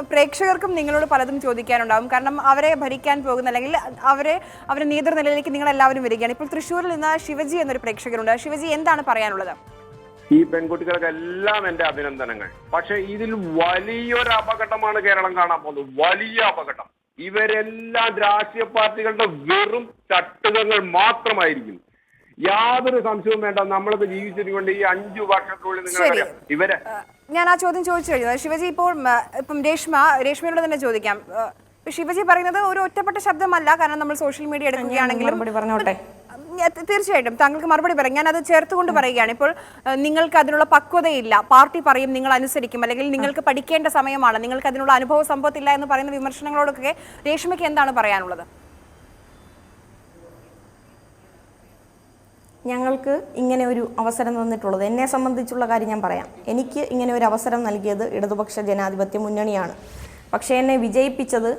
പ്രേക്ഷകർക്കും നിങ്ങളോട് പലതും ചോദിക്കാനുണ്ടാവും. കാരണം അവരെ ഭരിക്കാൻ പോകുന്ന അല്ലെങ്കിൽ അവരെ അവരെ നേതൃനിലയിലേക്ക് നിങ്ങൾ എല്ലാവരും വരികയാണ്. ഇപ്പോൾ തൃശ്ശൂരിൽ നിന്ന് ശിവജി എന്നൊരു പ്രേക്ഷകരുണ്ട്. ശിവജി എന്താണ് പറയാനുള്ളത്? ഈ പെൺകുട്ടികൾക്കെല്ലാം എന്റെ അഭിനന്ദനങ്ങൾ. പക്ഷെ ഇതിൽ വലിയൊരു അപകടമാണ് കേരളം കാണാൻ പോകുന്നത്. വലിയ അപകടം. ഇവരെല്ലാം രാഷ്ട്രീയ പാർട്ടികളുടെ വെറും ചട്ടുകങ്ങൾ മാത്രമായിരിക്കും. യാതൊരു സംശയവും വേണ്ട. നമ്മളത് ജീവിച്ചിരിക്കൊണ്ട് ഈ അഞ്ചു വർഷത്തിനുള്ളിൽ നിങ്ങൾ ഇവരെ ഞാൻ ആ ചോദ്യം ചോദിച്ചു കഴിഞ്ഞു. ശിവജി ഇപ്പോൾ ഇപ്പം രേഷ്മ രേഷ്മയോട് തന്നെ ചോദിക്കാം. ശിവജി പറയുന്നത് ഒരു ഒറ്റപ്പെട്ട ശബ്ദമല്ല. കാരണം നമ്മൾ സോഷ്യൽ മീഡിയ എടുക്കുകയാണെങ്കിലും പറഞ്ഞോട്ടെ? തീർച്ചയായിട്ടും താങ്കൾക്ക് മറുപടി പറയാം. ഞാൻ അത് ചേർത്തുകൊണ്ട് പറയുകയാണ്. ഇപ്പോൾ നിങ്ങൾക്ക് അതിനുള്ള പക്വതയില്ല. പാർട്ടി പറയും നിങ്ങൾ അനുസരിക്കും. അല്ലെങ്കിൽ നിങ്ങൾക്ക് പഠിക്കേണ്ട സമയമാണ്. നിങ്ങൾക്ക് അതിനുള്ള അനുഭവ സമ്പത്തില്ല എന്ന് പറയുന്ന വിമർശനങ്ങളോടൊക്കെ രേഷ്മയ്ക്ക് എന്താണ് പറയാനുള്ളത്? ഞങ്ങൾക്ക് ഇങ്ങനെ ഒരു അവസരം തന്നിട്ടുള്ളത്. എന്നെ സംബന്ധിച്ചുള്ള കാര്യം ഞാൻ പറയാം. എനിക്ക് ഇങ്ങനെ ഒരു അവസരം നൽകിയത് ഇടതുപക്ഷ ജനാധിപത്യ മുന്നണിയാണ്. പക്ഷേ എന്നെ വിജയിപ്പിച്ചത്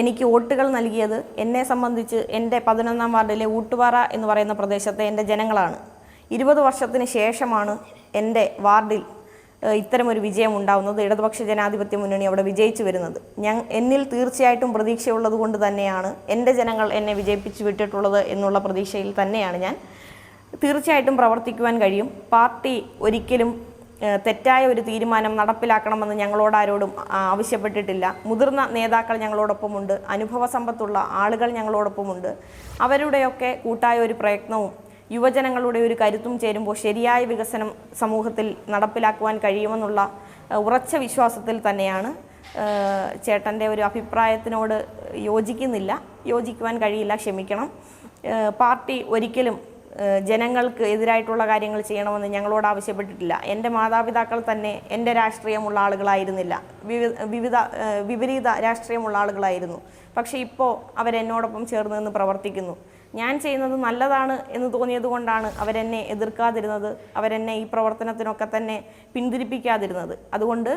എനിക്ക് വോട്ടുകൾ നൽകിയത് എന്നെ സംബന്ധിച്ച് എന്റെ പതിനൊന്നാം വാർഡിലെ ഊട്ടുപാറ എന്ന് പറയുന്ന പ്രദേശത്തെ എന്റെ ജനങ്ങളാണ്. ഇരുപത് വർഷത്തിന് ശേഷമാണ് എന്റെ വാർഡിൽ ഇത്തരമൊരു വിജയം ഉണ്ടാവുന്നത്. ഇടതുപക്ഷ ജനാധിപത്യ മുന്നണി അവിടെ വിജയിച്ചു വരുന്നത്. ഞാൻ എന്നിൽ തീർച്ചയായിട്ടും പ്രതീക്ഷയുള്ളത് കൊണ്ട് തന്നെയാണ് എന്റെ ജനങ്ങൾ എന്നെ വിജയിപ്പിച്ചു വിട്ടിട്ടുള്ളത് എന്നുള്ള പ്രതീക്ഷയിൽ തന്നെയാണ് ഞാൻ തീർച്ചയായിട്ടും പ്രവർത്തിക്കുവാൻ കഴിയും. പാർട്ടി ഒരിക്കലും തെറ്റായ ഒരു തീരുമാനം നടപ്പിലാക്കണമെന്ന് ഞങ്ങളോട് ആരോടും ആവശ്യപ്പെട്ടിട്ടില്ല. മുതിർന്ന നേതാക്കൾ ഞങ്ങളോടൊപ്പമുണ്ട്. അനുഭവ സമ്പത്തുള്ള ആളുകൾ ഞങ്ങളോടൊപ്പമുണ്ട്. അവരുടെയൊക്കെ കൂട്ടായ ഒരു പ്രയത്നവും യുവജനങ്ങളുടെ ഒരു കരുത്തും ചേരുമ്പോൾ ശരിയായ വികസനം സമൂഹത്തിൽ നടപ്പിലാക്കുവാൻ കഴിയുമെന്നുള്ള ഉറച്ച വിശ്വാസത്തിൽ തന്നെയാണ്. ചേട്ടന്റെ ഒരു അഭിപ്രായത്തിനോട് യോജിക്കുന്നില്ല. യോജിക്കുവാൻ കഴിയില്ല. ക്ഷമിക്കണം. പാർട്ടി ഒരിക്കലും ജനങ്ങൾക്ക് എതിരായിട്ടുള്ള കാര്യങ്ങൾ ചെയ്യണമെന്ന് ഞങ്ങളോട് ആവശ്യപ്പെട്ടിട്ടില്ല. എന്റെ മാതാപിതാക്കൾ തന്നെ എന്റെ രാഷ്ട്രീയമുള്ള ആളുകളായിരുന്നില്ല. വിവിധ വിപരീത രാഷ്ട്രീയമുള്ള ആളുകളായിരുന്നു. പക്ഷേ ഇപ്പോൾ അവരെന്നോടൊപ്പം ചേർന്ന് നിന്ന് പ്രവർത്തിക്കുന്നു. ഞാൻ ചെയ്യുന്നത് നല്ലതാണ് എന്ന് തോന്നിയത് കൊണ്ടാണ് അവരെന്നെ എതിർക്കാതിരുന്നത് അവരെന്നെ ഈ പ്രവർത്തനത്തിനൊക്കെ തന്നെ പിന്തിരിപ്പിക്കാതിരുന്നത്. അതുകൊണ്ട്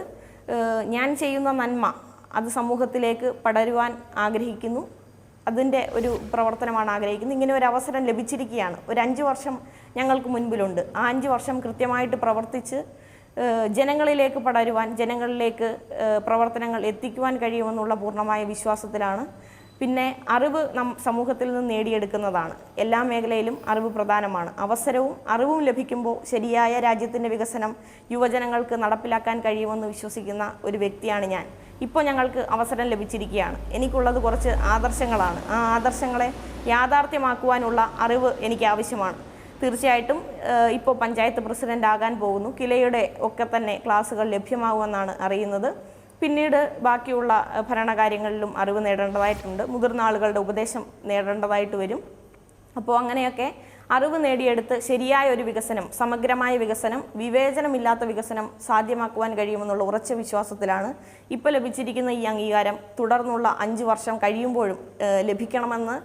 ഞാൻ ചെയ്യുന്ന നന്മ അത് സമൂഹത്തിലേക്ക് പടരുവാൻ ആഗ്രഹിക്കുന്നു. അതിന്റെ ഒരു പ്രവർത്തനമാണ് ആഗ്രഹിക്കുന്നത്. ഇങ്ങനെ ഒരു അവസരം ലഭിച്ചിരിക്കുകയാണ്. ഒരു അഞ്ച് വർഷം ഞങ്ങൾക്ക് മുൻപിലുണ്ട്. ആ അഞ്ച് വർഷം കൃത്യമായിട്ട് പ്രവർത്തിച്ച് ജനങ്ങളിലേക്ക് പടരുവാൻ ജനങ്ങളിലേക്ക് പ്രവർത്തനങ്ങൾ എത്തിക്കുവാൻ കഴിയുമെന്നുള്ള പൂർണമായ വിശ്വാസത്തിലാണ് പിന്നെ അറിവ് നം സമൂഹത്തിൽ നിന്ന് നേടിയെടുക്കുന്നതാണ്. എല്ലാ മേഖലയിലും അറിവ് പ്രധാനമാണ്. അവസരവും അറിവും ലഭിക്കുമ്പോൾ ശരിയായ രാജ്യത്തിന്റെ വികസനം യുവജനങ്ങൾക്ക് നടപ്പിലാക്കാൻ കഴിയുമെന്ന് വിശ്വസിക്കുന്ന ഒരു വ്യക്തിയാണ് ഞാൻ. ഇപ്പോൾ ഞങ്ങൾക്ക് അവസരം ലഭിച്ചിരിക്കുകയാണ്. എനിക്കുള്ളത് കുറച്ച് ആദർശങ്ങളാണ്. ആ ആദർശങ്ങളെ യാഥാർത്ഥ്യമാക്കുവാനുള്ള അറിവ് എനിക്ക് ആവശ്യമാണ്. തീർച്ചയായിട്ടും ഇപ്പോൾ പഞ്ചായത്ത് പ്രസിഡന്റ് ആകാൻ പോകുന്നു. കിലയുടെ ഒക്കെ തന്നെ ക്ലാസ്സുകൾ ലഭ്യമാകുമെന്നാണ് അറിയുന്നത്. പിന്നീട് ബാക്കിയുള്ള ഭരണകാര്യങ്ങളിലും അറിവ് നേടേണ്ടതായിട്ടുണ്ട്. മുതിർന്ന ആളുകളുടെ ഉപദേശം നേടേണ്ടതായിട്ട് വരും. അപ്പോൾ അങ്ങനെയൊക്കെ അറിവ് നേടിയെടുത്ത് ശരിയായ ഒരു വികസനം സമഗ്രമായ വികസനം വിവേചനമില്ലാത്ത വികസനം സാധ്യമാക്കുവാൻ കഴിയുമെന്നുള്ള ഉറച്ച വിശ്വാസത്തിലാണ് ഇപ്പോൾ ലഭിച്ചിരിക്കുന്ന ഈ അംഗീകാരം. തുടർന്നുള്ള അഞ്ച് വർഷം കഴിയുമ്പോഴും ലഭിക്കണമെന്ന്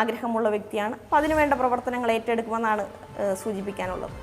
ആഗ്രഹമുള്ള വ്യക്തിയാണ്. അപ്പോൾ അതിനുവേണ്ട പ്രവർത്തനങ്ങൾ ഏറ്റെടുക്കുമെന്നാണ് സൂചിപ്പിക്കാനുള്ളത്.